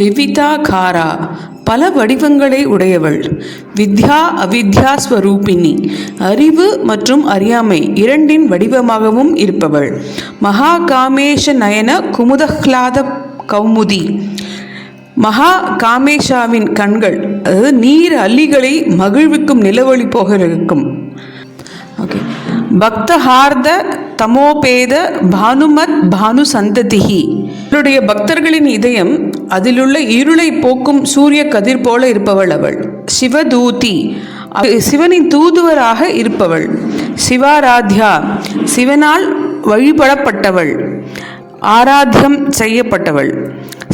விவிதாகாரா பல வடிவங்களை உடையவள். வித்யா அவித்யா ஸ்வரூபிணி. அறிவு மற்றும் அறியாமை இரண்டின் வடிவமாகவும் இருப்பவள். மகா காமேஷ நயன குமுதஹ்லாத கௌமுதி. மகா காமேஷாவின் கண்கள் அதாவது நீர் அல்லிகளை மகிழ்விக்கும் நிலவொளி போக இருக்கும். ஓகே பக்தஹார்த தமோபேத பானுமத் பானு சந்ததிஹி இவருடைய பக்தர்களின் இதயம் அதிலுள்ள இருளை போக்கும் சூரிய கதிர் போல இருப்பவள் அவள். சிவதூதி சிவனின் தூதுவராக இருப்பவள். சிவாராத்யா சிவனால் வழிபடப்பட்டவள். ஆராத்தியம் செய்யப்பட்டவள்.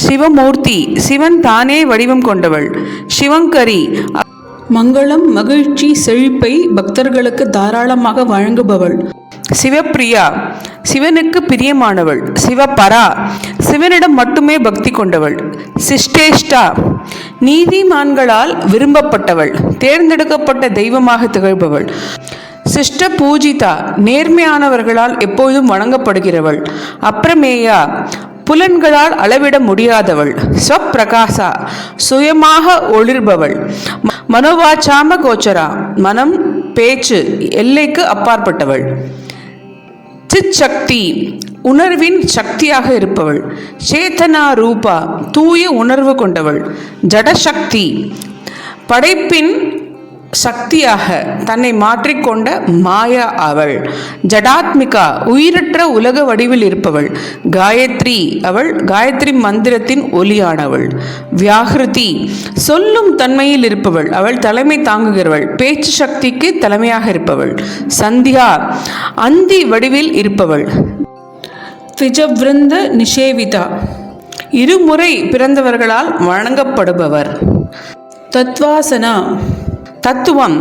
சிவமூர்த்தி சிவன் தானே வடிவம் கொண்டவள். சிவங்கரி மங்களம் மகிழ்ச்சி செழிப்பை பக்தர்களுக்கு தாராளமாக வழங்குபவள். சிவப்பிரியா சிவனுக்கு பிரியமானவள் சிவபரா சிவனிடம் மட்டுமே பக்தி கொண்டவள் சிஷ்டேஷ்டா நீதிமான்களால் விரும்பப்பட்டவள் தேர்ந்தெடுக்கப்பட்ட தெய்வமாக திகழ்பவள். சிஷ்ட பூஜிதா நேர்மையானவர்களால் எப்போதும் வணங்கப்படுகிறவள். அப்ரமேயா புலன்களால் அளவிட முடியாதவள். ஸ்வப்பிரகாசா சுயமாக ஒளிர்பவள். மனோவாச்சாம கோச்சரா மனம் பேச்சு எல்லைக்கு அப்பாற்பட்டவள். சிச்சக்தி உணர்வின் சக்தியாக இருப்பவள். சேத்தனா ரூபா தூய உணர்வு கொண்டவள். ஜடசக்தி படைப்பின் சக்தியாக தன்னை மாற்றிக்கொண்ட மாயா அவள். ஜடாத்மிகா உயிரற்ற உலக வடிவில் இருப்பவள். காயத்ரி அவள் காயத்ரி மந்திரத்தின் ஒலியானவள். வியாகிருதி சொல்லும் தன்மையில் இருப்பவள். அவள் தலைமை தாங்குகிறவள். பேச்சு சக்திக்கு தலைமையாக இருப்பவள். சந்தியா அந்தி வடிவில் இருப்பவள். திஜவிருந்த நிஷேவிதா இருமுறை பிறந்தவர்களால் வணங்கப்படுபவர். தத்வாசனா தத்துவம்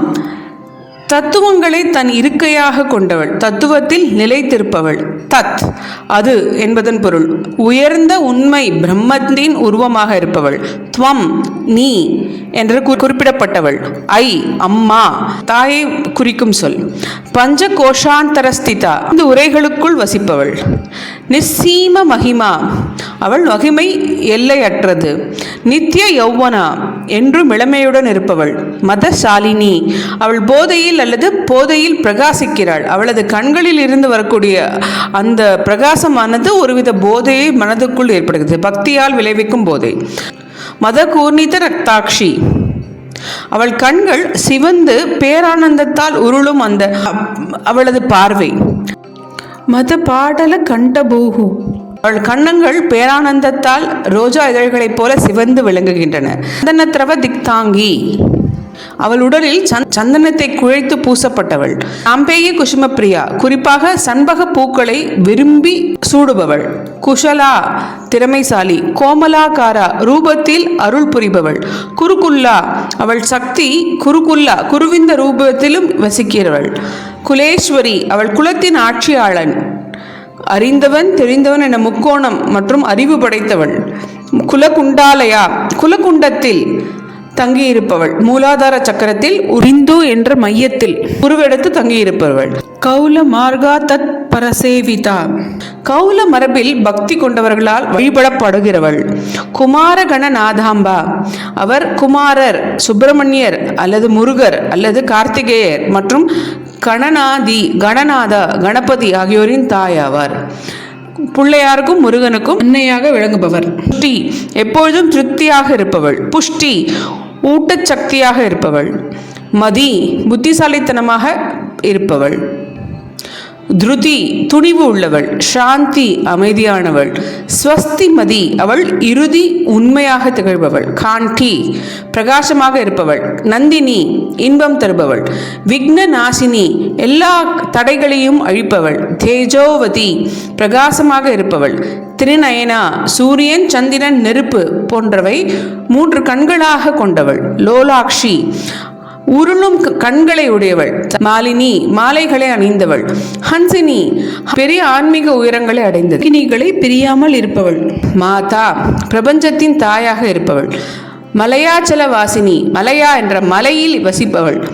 தத்துவங்களை தன் இருக்கையாக கொண்டவள். தத்துவத்தில் நிலைத்திருப்பவள். தத். அது என்பதன் பொருள். உயர்ந்த உண்மை பிரம்மத்தின் உருவமாக இருப்பவள். துவம் நீ என்று குறிப்பிடப்பட்டவள். ஐ அம்மா தாயை குறிக்கும் சொல். பஞ்ச கோஷாந்தரஸ்திதா இந்த உரைகளுக்குள் வசிப்பவள். நிஸ்ஸீம மகிமா. அவள் மகிமை எல்லையற்றது. நித்திய யௌவனா. என்றும் இளமையுடன் இருப்பவள். மதசாலினி. அவள் போதையில் அல்லது போதையில் பிரகாசிக்கிறாள். அவளது கண்களில் இருந்து வரக்கூடிய அந்த பிரகாசமானது ஒருவித போதையை மனதுக்குள் ஏற்படுகிறது. பக்தியால் விளைவிக்கும் போதை. மத கூர்ணித ரக்தாட்சி. அவள் கண்கள் சிவந்து பேரானந்தத்தால் உருளும் அந்த அவளது பார்வை. மத பாடல கண்டபூகு. அவள் கண்ணங்கள் பேரானந்தத்தால் ரோஜா இதழ்களைப் போல சிவந்து விளங்குகின்றன. திக்தாங்கி. அவள் உடலில் சந்தனத்தை குழைத்து பூசப்பட்டவள். அம்பேய குசுமப்பிரியா குறிப்பாக சண்பக பூக்களை விரும்பி சூடுபவள். குஷலா திறமைசாலி கோமலாகாரா ரூபத்தில் அருள் புரிபவள். குருகுல்லா அவள் சக்தி குருகுல்லா குருவிந்த ரூபத்திலும் வசிக்கிறவள். குலேஸ்வரி அவள் குலத்தின் ஆட்சியாளன். அறிந்தவன் தெரிந்தவன் என முக்கோணம் மற்றும் அறிவு படைத்தவள். குலகுண்டாலயா குலகுண்டத்தில் தங்கியிருப்பவள். மூலாதார சக்கரத்தில் உரிந்து என்ற மையத்தில் உருவெடுத்து தங்கியிருப்பவள். கௌல மார்கா தத் பரசேவிதா. கௌல மரபில் பக்தி கொண்டவர்களால் வழிபடப்படுகிறவள். குமாரகண நாதாம்பா அவர் குமாரர் சுப்பிரமணியர் அல்லது முருகர் அல்லது கார்த்திகேயர் மற்றும் கணநாதி கணநாதா கணபதி ஆகியோரின் தாயாவார். பிள்ளையாருக்கும் முருகனுக்கும் அன்னையாக விளங்குபவர். புஷ்டி எப்பொழுதும் திருப்தியாக இருப்பவள். புஷ்டி ஊட்டச்சக்தியாக இருப்பவள். மதி புத்திசாலித்தனமாக இருப்பவள். துருதி துணிவு உள்ளவள் சாந்தி அமைதியானவள் ஸ்வஸ்திமதி அவள் இறுதி உண்மையாக திகழ்பவள் காண்டி பிரகாசமாக இருப்பவள் நந்தினி இன்பம் தருபவள் விக்ன நாசினி எல்லா தடைகளையும் அழிப்பவள் தேஜோவதி பிரகாசமாக இருப்பவள் திருநயனா சூரியன் சந்திரன் நெருப்பு போன்றவை மூன்று கண்களாக கொண்டவள் லோலாக்ஷி உருளும் கண்களை உடையவள். மாலினி மாலைகளை அணிந்தவள். ஹன்சினி பெரிய ஆன்மீக உயரங்களை அடைந்தது. கிணிகளை பிரியாமல் இருப்பவள். மாதா பிரபஞ்சத்தின் தாயாக இருப்பவள். மலையாச்சல வாசினி மலையா என்ற மலையில் வசிப்பவள்.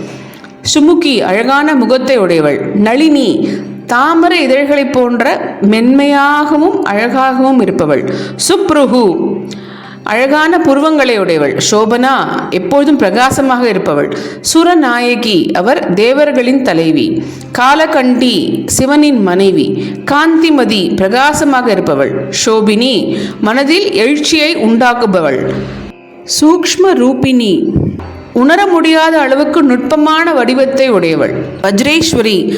சுமுகி அழகான முகத்தை உடையவள். நளினி தாமரை இதழ்களைப் போன்ற மென்மையாகவும் அழகாகவும் இருப்பவள். சுப்ருகு அழகான புருவங்களை உடையவள் சோபனா எப்பொழுதும் பிரகாசமாக இருப்பவள். சுரநாயகி அவர் தேவர்களின் தலைவி. காலகண்டி சிவனின் மனைவி. காந்திமதி பிரகாசமாக இருப்பவள். சோபினி மனதில் எழுச்சியை உண்டாக்குபவள். சூக்ஷ்ம ரூபினி உணர முடியாத அளவுக்கு நுட்பமான வடிவத்தை உடையவள். வஜ்ரேஸ்வரி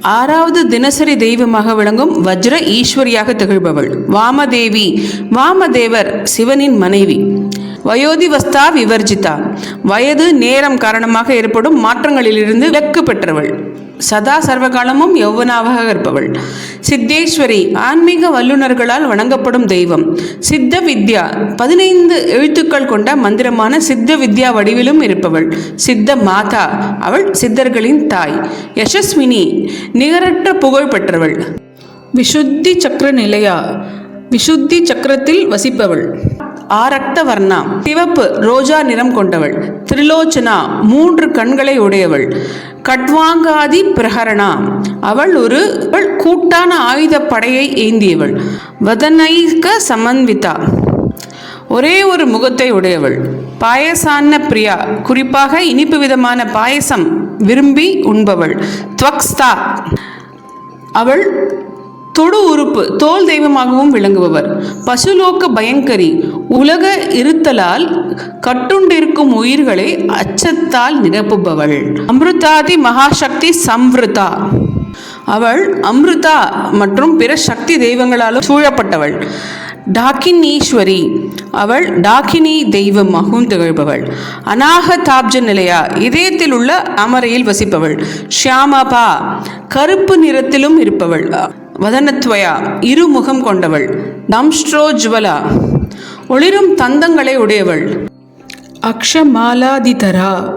ஆறாவது தினசரி தெய்வமாக விளங்கும் வஜ்ர ஈஸ்வரியாக திகழ்பவள். வாமதேவி. வாமதேவர் சிவனின் மனைவி. வயோதிவஸ்தா விவர்ஜிதா. வயது நேரம் காரணமாக ஏற்படும் மாற்றங்களிலிருந்து விலக்கு பெற்றவள். சதா சர்வகாலமும் யௌவனாவாக இருப்பவள் சித்தேஸ்வரி ஆன்மீக வல்லுநர்களால் வணங்கப்படும் தெய்வம். சித்த வித்யா பதினைந்து எழுத்துக்கள் கொண்ட மந்திரமான சித்த வித்யா வடிவிலும் இருப்பவள். சித்த மாதா அவள் சித்தர்களின் தாய். யசஸ்வினி நிகரற்ற புகழ் பெற்றவள். விசுத்தி சக்கர நிலையா விஷுத்தி சக்கரத்தில் வசிப்பவள். ஆரக்த வர்ணா சிவப்பு ரோஜா நிறம் கொண்டவள். திரிலோச்சனா மூன்று கண்களை உடையவள். கட்வாங்காதி பிரகரணா அவள் ஒரு கூட்டான ஆயுத படையை ஏந்தியவள். வதனைக சமன்விதா ஒரே ஒரு முகத்தை உடையவள். பாயசான்ன பிரியா குறிப்பாக இனிப்பு விதமான பாயசம் விரும்பி உண்பவள். துவக்ஸ்தா அவள் தொடு உறுப்பு தோல் தெய்வமாகவும் விளங்குபவர். பசுலோக்க பயங்கரி உலக இருத்தலால் கட்டுண்டிருக்கும் உயிர்களை அச்சத்தால் நிரப்புபவள். அமிர்தாதி மகாசக்தி சம்ருதா. அவள் அம்ருதா மற்றும் பிற சக்தி தெய்வங்களாலும் சூழப்பட்டவள். டாக்கினீஸ்வரி. அவள் டாக்கினி தெய்வமாகவும் திகழ்பவள். அநாகதாப்ஜ நிலையா இதயத்தில் உள்ள அமரையில் வசிப்பவள். ஷியாமபா கருப்பு நிறத்திலும் இருப்பவள். வதனத்வயா இருமுகம் கொண்டவள். தம்ஸ்ட்ரோஜ்வலா ஒளிரும் தந்தங்களை உடையவள். அக்ஷமாலாதிதரா.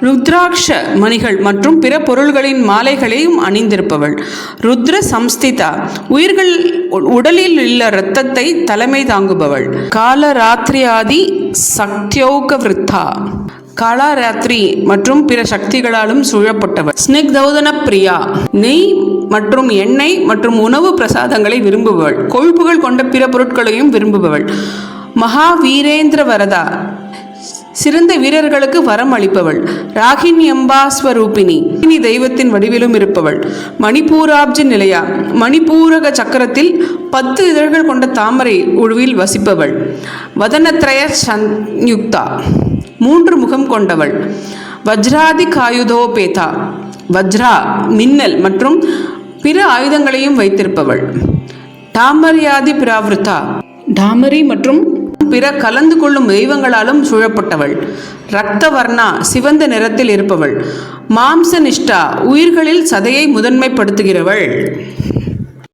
ருத்ராட்ச மணிகள் மற்றும் பிற பொருள்களின் மாலைகளையும் அணிந்திருப்பவள். ருத்ர சம்ஸ்திதா உயிர்கள் உ- உடலில் உள்ள இரத்தத்தை தலைமை தாங்குபவள். காலராத்திரியாதி சக்தியோக விருத்தா காலாராத்திரி மற்றும் பிற சக்திகளாலும் சூழப்பட்டவள் ஸ்னிக்தௌதன பிரியா. நெய் மற்றும் எண்ணெய் மற்றும் உணவு பிரசாதங்களை விரும்புபவள். கொழுப்புகள் கொண்ட பிற பொருட்களையும் விரும்புபவள். மகாவீரேந்திர வரதா சிறந்த வீரர்களுக்கு வரம் அளிப்பவள். ராகினி அம்பாஸ்வரூபிணி. இனி தெய்வத்தின் வடிவிலும் இருப்பவள். மணிப்பூராப்ஜி நிலையா. மணிப்பூரக சக்கரத்தில் பத்து இதழ்கள் கொண்ட தாமரை உழுவில் வசிப்பவள். வதனத்ரய சன்யுக்தா மூன்று முகம் கொண்டவள். வஜ்ராதி காயுதோபேதா வஜ்ரா மின்னல் மற்றும் பிற ஆயுதங்களையும் வைத்திருப்பவள். டாமரியாதி பிராவிருத்தா. டாமரி மற்றும் பிற கலந்து கொள்ளும் தெய்வங்களாலும் சூழப்பட்டவள். ரக்தவர்ணா சிவந்த நிறத்தில் இருப்பவள். மாம்ச நிஷ்டா உயிர்களில் சதையை முதன்மைப்படுத்துகிறவள்.